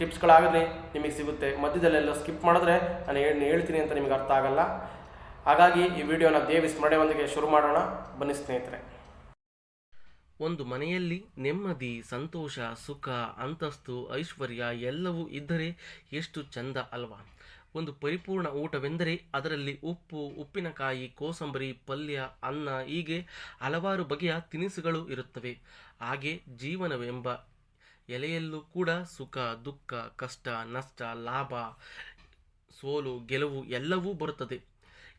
ಟಿಪ್ಸ್ಗಳಾಗಲಿ ನಿಮಗೆ ಸಿಗುತ್ತೆ. ಮಧ್ಯದಲ್ಲೆಲ್ಲ ಸ್ಕಿಪ್ ಮಾಡಿದ್ರೆ ನಾನು ಹೇಳಿ ಹೇಳ್ತೀನಿ ಅಂತ ನಿಮಗೆ ಅರ್ಥ ಆಗಲ್ಲ. ಹಾಗಾಗಿ ಈ ವಿಡಿಯೋನ ದೇವಿ ಸ್ಮರಣೆಯೊಂದಿಗೆ ಶುರು ಮಾಡೋಣ. ಬನ್ನಿ ಸ್ನೇಹಿತರೆ. ಒಂದು ಮನೆಯಲ್ಲಿ ನೆಮ್ಮದಿ, ಸಂತೋಷ, ಸುಖ, ಅಂತಸ್ತು, ಐಶ್ವರ್ಯ ಎಲ್ಲವೂ ಇದ್ದರೆ ಎಷ್ಟು ಚಂದ ಅಲ್ವಾ? ಒಂದು ಪರಿಪೂರ್ಣ ಊಟವೆಂದರೆ ಅದರಲ್ಲಿ ಉಪ್ಪು, ಉಪ್ಪಿನಕಾಯಿ, ಕೋಸಂಬರಿ, ಪಲ್ಯ, ಅನ್ನ ಹೀಗೆ ಹಲವಾರು ಬಗೆಯ ತಿನಿಸುಗಳು ಇರುತ್ತವೆ. ಹಾಗೆ ಜೀವನವೆಂಬ ಎಲೆಯಲ್ಲೂ ಕೂಡ ಸುಖ, ದುಃಖ, ಕಷ್ಟ, ನಷ್ಟ, ಲಾಭ, ಸೋಲು, ಗೆಲುವು ಎಲ್ಲವೂ ಬರುತ್ತದೆ.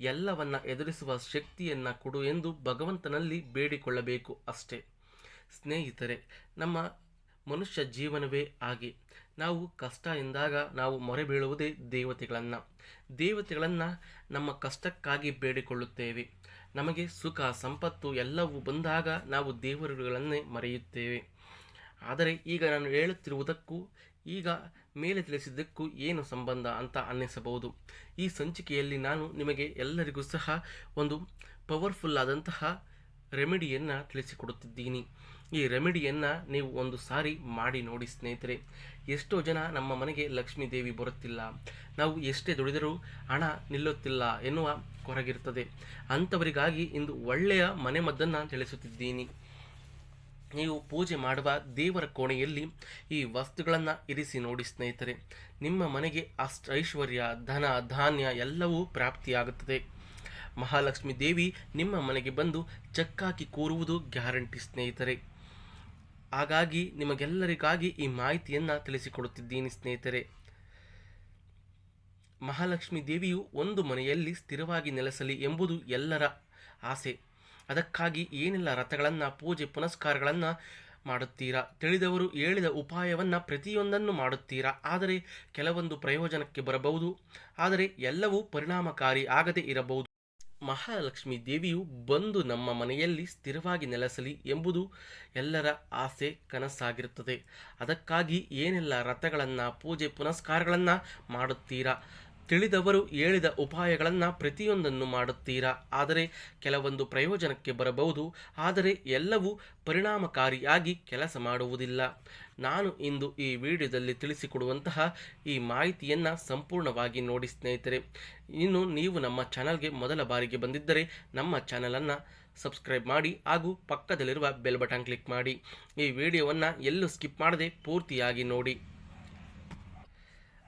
ಎಲ್ಲವನ್ನ ಎದುರಿಸುವ ಶಕ್ತಿಯನ್ನ ಕೊಡು ಎಂದು ಭಗವಂತನಲ್ಲಿ ಬೇಡಿಕೊಳ್ಳಬೇಕು ಅಷ್ಟೇ. ಸ್ನೇಹಿತರೆ, ನಮ್ಮ ಮನುಷ್ಯ ಜೀವನವೇ ಆಗಿ ನಾವು ಕಷ್ಟ ಎಂದಾಗ ನಾವು ಮೊರೆ ಬೀಳುವುದೇ ದೇವತೆಗಳನ್ನು. ದೇವತೆಗಳನ್ನು ನಮ್ಮ ಕಷ್ಟಕ್ಕಾಗಿ ಬೇಡಿಕೊಳ್ಳುತ್ತೇವೆ. ನಮಗೆ ಸುಖ, ಸಂಪತ್ತು ಎಲ್ಲವೂ ಬಂದಾಗ ನಾವು ದೇವರುಗಳನ್ನೇ ಮರೆಯುತ್ತೇವೆ. ಆದರೆ ಈಗ ನಾನು ಹೇಳುತ್ತಿರುವುದಕ್ಕೂ, ಈಗ ಮೇಲೆ ತಿಳಿಸಿದ್ದಕ್ಕೂ ಏನು ಸಂಬಂಧ ಅಂತ ಅನ್ನಿಸಬಹುದು. ಈ ಸಂಚಿಕೆಯಲ್ಲಿ ನಾನು ನಿಮಗೆ ಎಲ್ಲರಿಗೂ ಸಹ ಒಂದು ಪವರ್ಫುಲ್ ಆದಂತಹ ರೆಮಿಡಿಯನ್ನು ತಿಳಿಸಿಕೊಡುತ್ತಿದ್ದೀನಿ. ಈ ರೆಮಿಡಿಯನ್ನು ನೀವು ಒಂದು ಸಾರಿ ಮಾಡಿ ನೋಡಿ ಸ್ನೇಹಿತರೆ. ಎಷ್ಟೋ ಜನ ನಮ್ಮ ಮನೆಗೆ ಲಕ್ಷ್ಮೀ ದೇವಿ ಬರುತ್ತಿಲ್ಲ. ನಾವು ಎಷ್ಟೇ ದುಡಿದರೂ ಹಣ ನಿಲ್ಲುತ್ತಿಲ್ಲ ಎನ್ನುವ ಕೊರಗಿರುತ್ತದೆ ಅಂಥವರಿಗಾಗಿ ಇಂದು ಒಳ್ಳೆಯ ಮನೆಮದ್ದನ್ನು ತಿಳಿಸುತ್ತಿದ್ದೀನಿ. ನೀವು ಪೂಜೆ ಮಾಡುವ ದೇವರ ಕೋಣೆಯಲ್ಲಿ ಈ ವಸ್ತುಗಳನ್ನು ಇರಿಸಿ ನೋಡಿ ಸ್ನೇಹಿತರೆ, ನಿಮ್ಮ ಮನೆಗೆ ಅಷ್ಟ ಐಶ್ವರ್ಯ, ಧನ, ಧಾನ್ಯ ಎಲ್ಲವೂ ಪ್ರಾಪ್ತಿಯಾಗುತ್ತದೆ. ಮಹಾಲಕ್ಷ್ಮಿ ದೇವಿ ನಿಮ್ಮ ಮನೆಗೆ ಬಂದು ಚಕ್ಕಾಕಿ ಕೂರುವುದು ಗ್ಯಾರಂಟಿ ಸ್ನೇಹಿತರೆ. ಹಾಗಾಗಿ ನಿಮಗೆಲ್ಲರಿಗಾಗಿ ಈ ಮಾಹಿತಿಯನ್ನು ತಿಳಿಸಿಕೊಡುತ್ತಿದ್ದೀನಿ ಸ್ನೇಹಿತರೆ. ಮಹಾಲಕ್ಷ್ಮಿ ದೇವಿಯು ಒಂದು ಮನೆಯಲ್ಲಿ ಸ್ಥಿರವಾಗಿ ನೆಲೆಸಲಿ ಎಂಬುದು ಎಲ್ಲರ ಆಸೆ. ಅದಕ್ಕಾಗಿ ಏನೆಲ್ಲ ರಥಗಳನ್ನು, ಪೂಜೆ ಪುನಸ್ಕಾರಗಳನ್ನು ಮಾಡುತ್ತೀರಾ? ತಿಳಿದವರು ಹೇಳಿದ ಉಪಾಯವನ್ನು ಪ್ರತಿಯೊಂದನ್ನು ಮಾಡುತ್ತೀರಾ? ಆದರೆ ಕೆಲವೊಂದು ಪ್ರಯೋಜನಕ್ಕೆ ಬರಬಹುದು, ಆದರೆ ಎಲ್ಲವೂ ಪರಿಣಾಮಕಾರಿ ಆಗದೆ ಇರಬಹುದು. ಮಹಾಲಕ್ಷ್ಮೀ ದೇವಿಯು ಬಂದು ನಮ್ಮ ಮನೆಯಲ್ಲಿ ಸ್ಥಿರವಾಗಿ ನೆಲೆಸಲಿ ಎಂಬುದು ಎಲ್ಲರ ಆಸೆ ಕನಸಾಗಿರುತ್ತದೆ. ಅದಕ್ಕಾಗಿ ಏನೆಲ್ಲ ರಥಗಳನ್ನು, ಪೂಜೆ ಪುನಸ್ಕಾರಗಳನ್ನು ಮಾಡುತ್ತೀರಾ? ತಿಳಿದವರು ಹೇಳಿದ ಉಪಾಯಗಳನ್ನು ಪ್ರತಿಯೊಂದನ್ನು ಮಾಡುತ್ತೀರಾ? ಆದರೆ ಕೆಲವೊಂದು ಪ್ರಯೋಜನಕ್ಕೆ ಬರಬಹುದು, ಆದರೆ ಎಲ್ಲವೂ ಪರಿಣಾಮಕಾರಿಯಾಗಿ ಕೆಲಸ ಮಾಡುವುದಿಲ್ಲ. ನಾನು ಇಂದು ಈ ವಿಡಿಯೋದಲ್ಲಿ ತಿಳಿಸಿಕೊಡುವಂತಹ ಈ ಮಾಹಿತಿಯನ್ನು ಸಂಪೂರ್ಣವಾಗಿ ನೋಡಿ ಸ್ನೇಹಿತರೆ. ಇನ್ನು ನೀವು ನಮ್ಮ ಚಾನಲ್ಗೆ ಮೊದಲ ಬಾರಿಗೆ ಬಂದಿದ್ದರೆ ನಮ್ಮ ಚಾನಲನ್ನು ಸಬ್ಸ್ಕ್ರೈಬ್ ಮಾಡಿ ಹಾಗೂ ಪಕ್ಕದಲ್ಲಿರುವ ಬೆಲ್ ಬಟನ್ ಕ್ಲಿಕ್ ಮಾಡಿ. ಈ ವಿಡಿಯೋವನ್ನು ಎಲ್ಲೂ ಸ್ಕಿಪ್ ಮಾಡದೆ ಪೂರ್ತಿಯಾಗಿ ನೋಡಿ.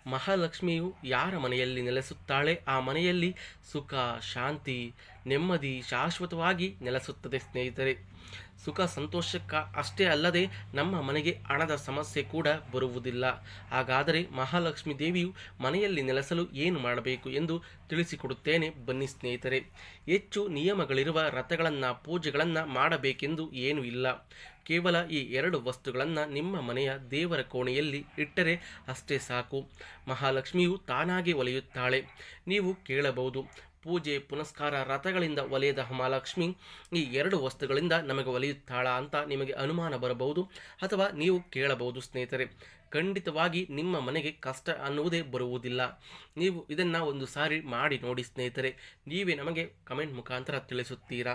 ಮಹಾಲಕ್ಷ್ಮಿಯು ಯಾರ ಮನೆಯಲ್ಲಿ ನೆಲೆಸುತ್ತಾಳೆ? ಆ ಮನೆಯಲ್ಲಿ ಸುಖ ಶಾಂತಿ ನೆಮ್ಮದಿ ಶಾಶ್ವತವಾಗಿ ನೆಲೆಸುತ್ತದೆ ಸ್ನೇಹಿತರೆ. ಸುಖ ಸಂತೋಷಕ್ಕ ಅಷ್ಟೇ ಅಲ್ಲದೆ ನಮ್ಮ ಮನೆಗೆ ಹಣದ ಸಮಸ್ಯೆ ಕೂಡ ಬರುವುದಿಲ್ಲ. ಹಾಗಾದರೆ ಮಹಾಲಕ್ಷ್ಮಿ ದೇವಿಯು ಮನೆಯಲ್ಲಿ ನೆಲೆಸಲು ಏನು ಮಾಡಬೇಕು ಎಂದು ತಿಳಿಸಿಕೊಡುತ್ತೇನೆ ಬನ್ನಿ ಸ್ನೇಹಿತರೆ. ಹೆಚ್ಚು ನಿಯಮಗಳಿರುವ ರಥಗಳನ್ನು, ಪೂಜೆಗಳನ್ನು ಮಾಡಬೇಕೆಂದು ಏನೂ ಇಲ್ಲ. ಕೇವಲ ಈ ಎರಡು ವಸ್ತುಗಳನ್ನು ನಿಮ್ಮ ಮನೆಯ ದೇವರ ಕೋಣೆಯಲ್ಲಿ ಇಟ್ಟರೆ ಅಷ್ಟೇ ಸಾಕು. ಮಹಾಲಕ್ಷ್ಮಿಯು ತಾನಾಗಿ ಒಲೆಯುತ್ತಾಳೆ. ನೀವು ಕೇಳಬಹುದು. ಪೂಜೆ ಪುನಸ್ಕಾರ ರಥಗಳಿಂದ ಒಲೆಯದ ಮಹಾಲಕ್ಷ್ಮಿ, ಈ ಎರಡು ವಸ್ತುಗಳಿಂದ ನಮಗೆ ಒಲೆಯುತ್ತಾಳ ಅಂತ ನಿಮಗೆ ಅನುಮಾನ ಬರಬಹುದು ಅಥವಾ ನೀವು ಕೇಳಬಹುದು ಸ್ನೇಹಿತರೆ. ಖಂಡಿತವಾಗಿ ನಿಮ್ಮ ಮನೆಗೆ ಕಷ್ಟ ಅನ್ನುವುದೇ ಬರುವುದಿಲ್ಲ. ನೀವು ಇದನ್ನು ಒಂದು ಸಾರಿ ಮಾಡಿ ನೋಡಿ ಸ್ನೇಹಿತರೆ. ನೀವೇ ನಮಗೆ ಕಮೆಂಟ್ ಮುಖಾಂತರ ತಿಳಿಸುತ್ತೀರಾ?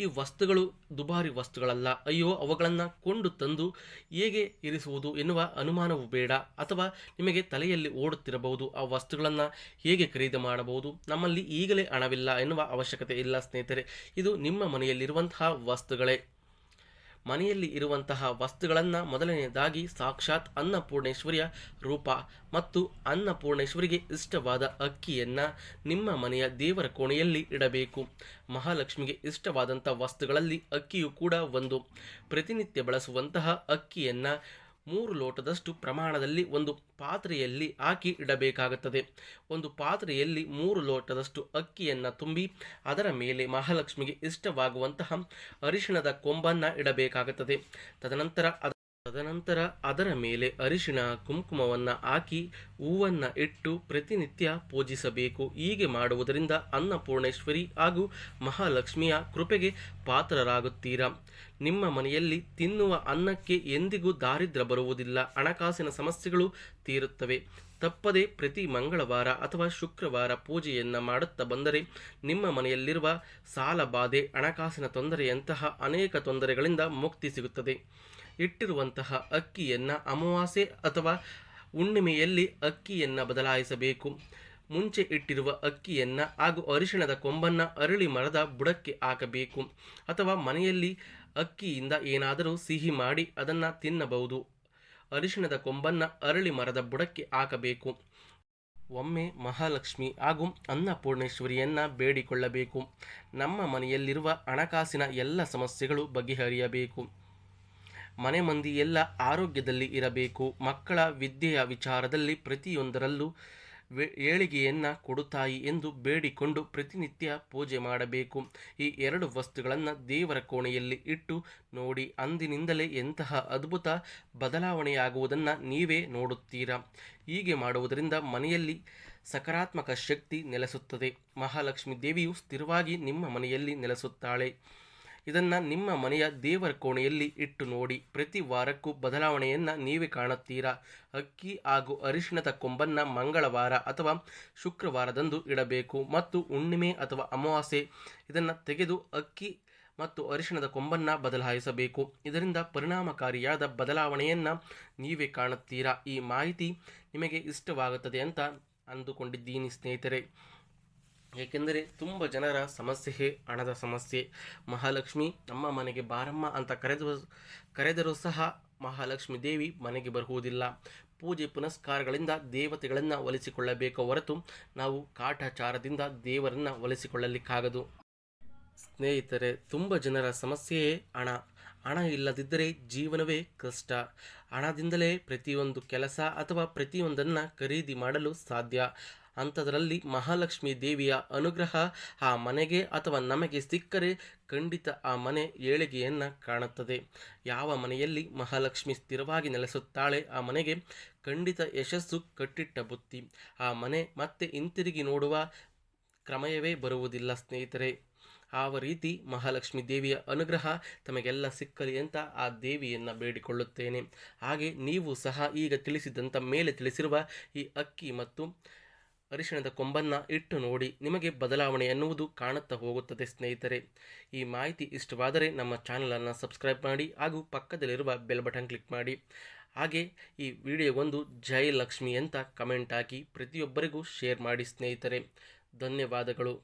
ಈ ವಸ್ತುಗಳು ದುಬಾರಿ ವಸ್ತುಗಳಲ್ಲ. ಅಯ್ಯೋ, ಅವುಗಳನ್ನು ಕೊಂಡು ತಂದು ಹೇಗೆ ಇರಿಸುವುದು ಎನ್ನುವ ಅನುಮಾನವು ಬೇಡ. ಅಥವಾ ನಿಮಗೆ ತಲೆಯಲ್ಲಿ ಓಡುತ್ತಿರಬಹುದು. ಆ ವಸ್ತುಗಳನ್ನು ಹೇಗೆ ಖರೀದಿ ಮಾಡಬಹುದು? ನಮ್ಮಲ್ಲಿ ಈಗಲೇ ಹಣವಿಲ್ಲ ಎನ್ನುವ ಅವಶ್ಯಕತೆ ಇಲ್ಲ ಸ್ನೇಹಿತರೆ. ಇದು ನಿಮ್ಮ ಮನೆಯಲ್ಲಿರುವಂತಹ ವಸ್ತುಗಳೇ. ಮನೆಯಲ್ಲಿ ಇರುವಂತಹ ವಸ್ತುಗಳನ್ನು ಮೊದಲನೆಯದಾಗಿ ಸಾಕ್ಷಾತ್ ಅನ್ನಪೂರ್ಣೇಶ್ವರಿಯ ರೂಪ ಮತ್ತು ಅನ್ನಪೂರ್ಣೇಶ್ವರಿಗೆ ಇಷ್ಟವಾದ ಅಕ್ಕಿಯನ್ನು ನಿಮ್ಮ ಮನೆಯ ದೇವರ ಕೋಣೆಯಲ್ಲಿ ಇಡಬೇಕು. ಮಹಾಲಕ್ಷ್ಮಿಗೆ ಇಷ್ಟವಾದಂಥ ವಸ್ತುಗಳಲ್ಲಿ ಅಕ್ಕಿಯು ಕೂಡ ಒಂದು. ಪ್ರತಿನಿತ್ಯ ಬಳಸುವಂತಹ ಅಕ್ಕಿಯನ್ನು ಮೂರು ಲೋಟದಷ್ಟು ಪ್ರಮಾಣದಲ್ಲಿ ಒಂದು ಪಾತ್ರೆಯಲ್ಲಿ ಹಾಕಿ ಇಡಬೇಕಾಗುತ್ತದೆ. ಒಂದು ಪಾತ್ರೆಯಲ್ಲಿ ಮೂರು ಲೋಟದಷ್ಟು ಅಕ್ಕಿಯನ್ನು ತುಂಬಿ ಅದರ ಮೇಲೆ ಮಹಾಲಕ್ಷ್ಮಿಗೆ ಇಷ್ಟವಾಗುವಂತಹ ಅರಿಶಿಣದ ಕೊಂಬನ್ನು ಇಡಬೇಕಾಗುತ್ತದೆ. ತದನಂತರ ತದನಂತರ ಅದರ ಮೇಲೆ ಅರಿಶಿಣ ಕುಂಕುಮವನ್ನು ಹಾಕಿ ಹೂವನ್ನು ಇಟ್ಟು ಪ್ರತಿನಿತ್ಯ ಪೂಜಿಸಬೇಕು. ಹೀಗೆ ಮಾಡುವುದರಿಂದ ಅನ್ನಪೂರ್ಣೇಶ್ವರಿ ಹಾಗೂ ಮಹಾಲಕ್ಷ್ಮಿಯ ಕೃಪೆಗೆ ಪಾತ್ರರಾಗುತ್ತೀರಾ? ನಿಮ್ಮ ಮನೆಯಲ್ಲಿ ತಿನ್ನುವ ಅನ್ನಕ್ಕೆ ಎಂದಿಗೂ ದಾರಿದ್ರ್ಯ ಬರುವುದಿಲ್ಲ. ಹಣಕಾಸಿನ ಸಮಸ್ಯೆಗಳು ತೀರುತ್ತವೆ. ತಪ್ಪದೆ ಪ್ರತಿ ಮಂಗಳವಾರ ಅಥವಾ ಶುಕ್ರವಾರ ಪೂಜೆಯನ್ನು ಮಾಡುತ್ತಾ ಬಂದರೆ ನಿಮ್ಮ ಮನೆಯಲ್ಲಿರುವ ಸಾಲ ಬಾಧೆ ಹಣಕಾಸಿನ ತೊಂದರೆಯಂತಹ ಅನೇಕ ತೊಂದರೆಗಳಿಂದ ಮುಕ್ತಿ ಸಿಗುತ್ತದೆ. ಇಟ್ಟಿರುವಂತಹ ಅಕ್ಕಿಯನ್ನು ಅಮಾವಾಸ್ಯೆ ಅಥವಾ ಹುಣ್ಣಿಮೆಯಲ್ಲಿ ಅಕ್ಕಿಯನ್ನು ಬದಲಾಯಿಸಬೇಕು. ಮುಂಚೆ ಇಟ್ಟಿರುವ ಅಕ್ಕಿಯನ್ನು ಹಾಗೂ ಅರಿಶಿಣದ ಕೊಂಬನ್ನು ಅರಳಿ ಮರದ ಬುಡಕ್ಕೆ ಹಾಕಬೇಕು. ಅಥವಾ ಮನೆಯಲ್ಲಿ ಅಕ್ಕಿಯಿಂದ ಏನಾದರೂ ಸಿಹಿ ಮಾಡಿ ಅದನ್ನು ತಿನ್ನಬಹುದು. ಅರಿಶಿಣದ ಕೊಂಬನ್ನು ಅರಳಿ ಮರದ ಬುಡಕ್ಕೆ ಹಾಕಬೇಕು. ಒಮ್ಮೆ ಮಹಾಲಕ್ಷ್ಮಿ ಹಾಗೂ ಅನ್ನಪೂರ್ಣೇಶ್ವರಿಯನ್ನು ಬೇಡಿಕೊಳ್ಳಬೇಕು. ನಮ್ಮ ಮನೆಯಲ್ಲಿರುವ ಹಣಕಾಸಿನ ಎಲ್ಲ ಸಮಸ್ಯೆಗಳು ಬಗೆಹರಿಯಬೇಕು. ಮನೆ ಮಂದಿ ಎಲ್ಲ ಆರೋಗ್ಯದಲ್ಲಿ ಇರಬೇಕು. ಮಕ್ಕಳ ವಿದ್ಯೆಯ ವಿಚಾರದಲ್ಲಿ ಪ್ರತಿಯೊಂದರಲ್ಲೂ ಏಳಿಗೆಯನ್ನು ಕೊಡುತ್ತಾಯಿ ಎಂದು ಬೇಡಿಕೊಂಡು ಪ್ರತಿನಿತ್ಯ ಪೂಜೆ ಮಾಡಬೇಕು. ಈ ಎರಡು ವಸ್ತುಗಳನ್ನು ದೇವರ ಕೋಣೆಯಲ್ಲಿ ಇಟ್ಟು ನೋಡಿ ಅಂದಿನಿಂದಲೇ ಎಂತಹ ಅದ್ಭುತ ಬದಲಾವಣೆಯಾಗುವುದನ್ನು ನೀವೇ ನೋಡುತ್ತೀರಾ. ಹೀಗೆ ಮಾಡುವುದರಿಂದ ಮನೆಯಲ್ಲಿ ಸಕಾರಾತ್ಮಕ ಶಕ್ತಿ ನೆಲೆಸುತ್ತದೆ. ಮಹಾಲಕ್ಷ್ಮಿ ದೇವಿಯು ಸ್ಥಿರವಾಗಿ ನಿಮ್ಮ ಮನೆಯಲ್ಲಿ ನೆಲೆಸುತ್ತಾಳೆ. ಇದನ್ನು ನಿಮ್ಮ ಮನೆಯ ದೇವರ ಕೋಣೆಯಲ್ಲಿ ಇಟ್ಟು ನೋಡಿ, ಪ್ರತಿ ವಾರಕ್ಕೂ ಬದಲಾವಣೆಯನ್ನು ನೀವೇ ಕಾಣುತ್ತೀರಾ? ಅಕ್ಕಿ ಹಾಗೂ ಅರಿಶಿಣದ ಕೊಂಬನ್ನು ಮಂಗಳವಾರ ಅಥವಾ ಶುಕ್ರವಾರದಂದು ಇಡಬೇಕು ಮತ್ತು ಹುಣ್ಣಿಮೆ ಅಥವಾ ಅಮಾವಾಸ್ಯೆ ಇದನ್ನು ತೆಗೆದು ಅಕ್ಕಿ ಮತ್ತು ಅರಿಶಿಣದ ಕೊಂಬನ್ನು ಬದಲಾಯಿಸಬೇಕು. ಇದರಿಂದ ಪರಿಣಾಮಕಾರಿಯಾದ ಬದಲಾವಣೆಯನ್ನು ನೀವೇ ಕಾಣುತ್ತೀರಾ? ಈ ಮಾಹಿತಿ ನಿಮಗೆ ಇಷ್ಟವಾಗುತ್ತದೆ ಅಂತ ಅಂದುಕೊಂಡಿದ್ದೀನಿ ಸ್ನೇಹಿತರೆ. ಏಕೆಂದರೆ ತುಂಬ ಜನರ ಸಮಸ್ಯೆ, ಹಣದ ಸಮಸ್ಯೆ. ಮಹಾಲಕ್ಷ್ಮಿ ನಮ್ಮ ಮನೆಗೆ ಬಾರಮ್ಮ ಅಂತ ಕರೆದು, ಕರೆದರೂ ಸಹ ಮಹಾಲಕ್ಷ್ಮಿ ದೇವಿ ಮನೆಗೆ ಬರುವುದಿಲ್ಲ. ಪೂಜೆ ಪುನಸ್ಕಾರಗಳಿಂದ ದೇವತೆಗಳನ್ನು ಒಲಿಸಿಕೊಳ್ಳಬೇಕು ಹೊರತು ನಾವು ಕಾಟಾಚಾರದಿಂದ ದೇವರನ್ನು ಒಲಿಸಿಕೊಳ್ಳಲಿಕ್ಕಾಗದು. ಸ್ನೇಹಿತರೆ, ತುಂಬ ಜನರ ಸಮಸ್ಯೆಯೇ ಹಣ. ಹಣ ಇಲ್ಲದಿದ್ದರೆ ಜೀವನವೇ ಕಷ್ಟ. ಹಣದಿಂದಲೇ ಪ್ರತಿಯೊಂದು ಕೆಲಸ ಅಥವಾ ಪ್ರತಿಯೊಂದನ್ನು ಖರೀದಿ ಮಾಡಲು ಸಾಧ್ಯ. ಅಂಥದ್ರಲ್ಲಿ ಮಹಾಲಕ್ಷ್ಮಿ ದೇವಿಯ ಅನುಗ್ರಹ ಆ ಮನೆಗೆ ಅಥವಾ ನಮಗೆ ಸಿಕ್ಕರೆ ಖಂಡಿತ ಆ ಮನೆ ಏಳಿಗೆಯನ್ನು ಕಾಣುತ್ತದೆ. ಯಾವ ಮನೆಯಲ್ಲಿ ಮಹಾಲಕ್ಷ್ಮಿ ಸ್ಥಿರವಾಗಿ ನೆಲೆಸುತ್ತಾಳೆ ಆ ಮನೆಗೆ ಖಂಡಿತ ಯಶಸ್ಸು ಕಟ್ಟಿಟ್ಟ ಬುತ್ತಿ. ಆ ಮನೆ ಮತ್ತೆ ಹಿಂತಿರುಗಿ ನೋಡುವ ಕ್ರಮಯವೇ ಬರುವುದಿಲ್ಲ ಸ್ನೇಹಿತರೆ. ಆವ ರೀತಿ ಮಹಾಲಕ್ಷ್ಮಿ ದೇವಿಯ ಅನುಗ್ರಹ ತಮಗೆಲ್ಲ ಸಿಕ್ಕಲಿ ಅಂತ ಆ ದೇವಿಯನ್ನು ಬೇಡಿಕೊಳ್ಳುತ್ತೇನೆ. ಹಾಗೆ ನೀವು ಸಹ ಈಗ ತಿಳಿಸಿದಂಥ ಮೇಲೆ ತಿಳಿಸಿರುವ ಈ ಅಕ್ಕಿ ಮತ್ತು ಅರಿಶಿಣದ ಕೊಂಬನ್ನು ಇಟ್ಟು ನೋಡಿ ನಿಮಗೆ ಬದಲಾವಣೆ ಎನ್ನುವುದು ಕಾಣುತ್ತಾ ಹೋಗುತ್ತದೆ ಸ್ನೇಹಿತರೆ. ಈ ಮಾಹಿತಿ ಇಷ್ಟವಾದರೆ ನಮ್ಮ ಚಾನಲನ್ನು ಸಬ್ಸ್ಕ್ರೈಬ್ ಮಾಡಿ ಹಾಗೂ ಪಕ್ಕದಲ್ಲಿರುವ ಬೆಲ್ ಬಟನ್ ಕ್ಲಿಕ್ ಮಾಡಿ. ಹಾಗೆ ಈ ವಿಡಿಯೋಗೊಂದು ಜೈ ಲಕ್ಷ್ಮಿ ಅಂತ ಕಮೆಂಟ್ ಹಾಕಿ ಪ್ರತಿಯೊಬ್ಬರಿಗೂ ಶೇರ್ ಮಾಡಿ ಸ್ನೇಹಿತರೆ. ಧನ್ಯವಾದಗಳು.